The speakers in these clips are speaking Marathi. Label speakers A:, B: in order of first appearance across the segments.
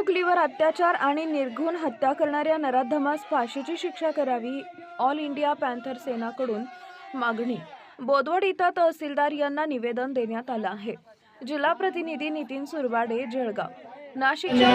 A: चिमुकलीवर अत्याचार आणि निर्घुण हत्या करणाऱ्या नराधमास फाशीची शिक्षा करावी ऑल इंडिया पॅन्थर सेनाकडून मागणी बोदवड इथं तहसीलदार यांना निवेदन देण्यात आलं आहे जिल्हा प्रतिनिधी नितीन सुरवाडे जळगाव नाशिकच्या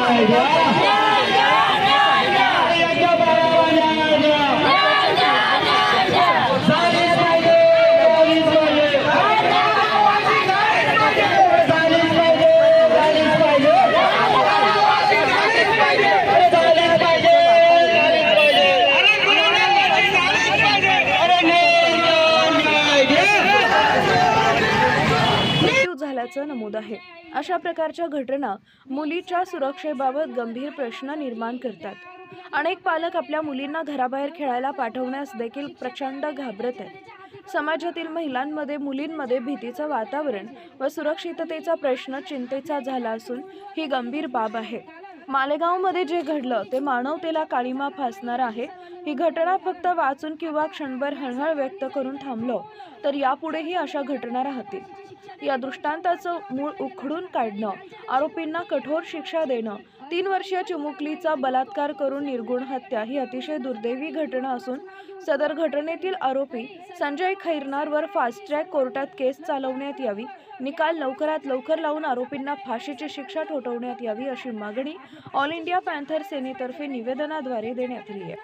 A: मृत्यू झाल्याचं नमूद आहे. अशा प्रकारच्या घटना मुलीच्या सुरक्षेबाबत गंभीर प्रश्न निर्माण करतात. अनेक पालक आपल्या मुलींना घराबाहेर खेळायला पाठवण्यास देखील प्रचंड घाबरत आहेत. समाजातील महिलांमध्ये मुलींमध्ये भीतीचं वातावरण व सुरक्षिततेचा प्रश्न चिंतेचा झाला असून ही गंभीर बाब आहे. मालेगावमध्ये जे घडलं ते मानवतेला काळीमा फासणार आहे. ही घटना फक्त वाचून किंवा क्षणभर हळहळ व्यक्त करून थांबलो तर यापुढेही अशा घटना राहतील. या दृष्टांताचं मूळ उखडून काढणं आरोपींना कठोर शिक्षा देणं तीन वर्षीय चिमुकलीचा बलात्कार करून निर्गुण हत्या ही अतिशय दुर्दैवी घटना असून सदर घटनेतील आरोपी संजय खैरनारवर फास्ट ट्रॅक कोर्टात केस चालवण्यात यावी निकाल लवकरात लवकर लावून आरोपींना फाशीची शिक्षा ठोठवण्यात यावी अशी मागणी ऑल इंडिया पॅन्थर सेनेतर्फे निवेदनाद्वारे देण्यात आली आहे.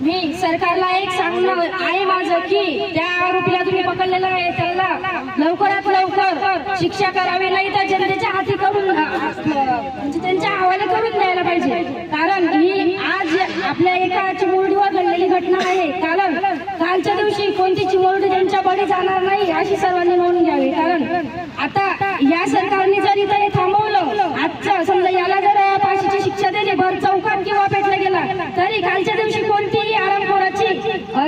B: मी सरकारला एक सांगणं आहे माझं की त्या आरोपीला तुम्ही पकडलेलं आहे त्याला लवकरात लवकर शिक्षा करावी नाही तर जनतेच्या हाती करून म्हणजे त्यांच्या हवाले करून द्यायला पाहिजे. कारण ही आज आपल्या एका चिमुरडी घडलेली घटना आहे कारण कालच्या कोणती चिमुरडी त्यांच्या बळी जाणार नाही अशी सर्वांनी नोंद घ्यावी. कारण आता या सरकारने जर इथं हे थांबवलं आजच्या समजा याला जर फाशीची शिक्षा दिली भर चौकात किंवा पेटला गेला तरी कालच्या दिवशी कोणतीही आरामखोराची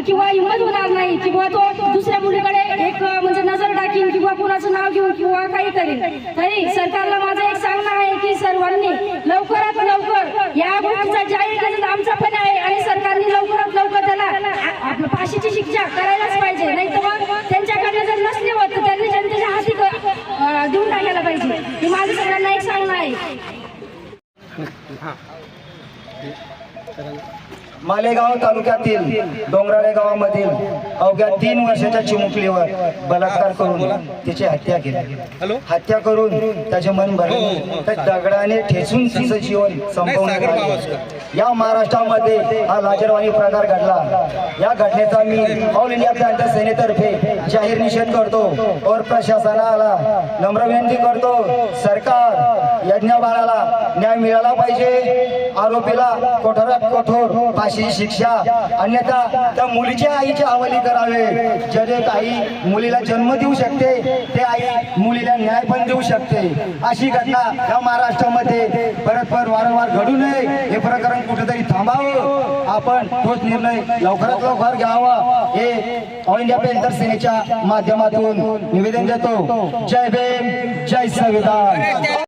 B: किंवा हिंमत होणार नाही किंवा तो दुसऱ्या मुलीकडे एक म्हणजे नजर टाकीन किंवा कुणाचं नाव घेऊन किंवा काही करेल तरी सरकारला माझं एक सांगणं आहे की सर्वांनी लवकरात लवकर या गोष्टीचा जाहीर आमचा पण आहे आणि सरकारने लवकर त्याला आ- आपलं फाशीची शिक्षा करायलाच पाहिजे नाही तर मग त्यांच्याकडे जर नसले होत तर त्यांनी जनतेच्या हाती क- अ, देऊन टाकायला पाहिजे. हे सगळ्यांना
C: मालेगाव तालुक्यातील डोंगराळे गावामधील अवघ्या तीन वर्षाच्या चिमुकलीवर बलात्कार करून तिची हत्या केली. हत्या करून त्याचे मन भरले. तर दगडाने ठेचून तिचं जीवन संपवण्यात आले. या महाराष्ट्रामध्ये हा लाजरवाणी प्रकार घडला. या घटनेचा मी ऑल इंडिया पॅन्थर सेनेतर्फे जाहीर निषेध करतो. और प्रशासनाला नम्र विनंती करतो. सरकार यज्ञ बाळाला न्याय मिळाला पाहिजे. आरोपीला कठोरात कठोर फाशीची शिक्षा अन्यथा त्या मुलीच्या आईच्या हवाली करावे. जे जे आई मुलीला जन्म देऊ शकते ते आई मुलीला न्याय पण देऊ शकते. अशी घटना या महाराष्ट्रामध्ये परत परत वारंवार घडू नये. हे प्रकरण कुठेतरी थांबावं. आपण तोच निर्णय लवकरात लवकर घ्यावा. हे ऑल इंडिया पेंटर सेनेच्या माध्यमातून निवेदन देतो. जय भीम जय संविधान.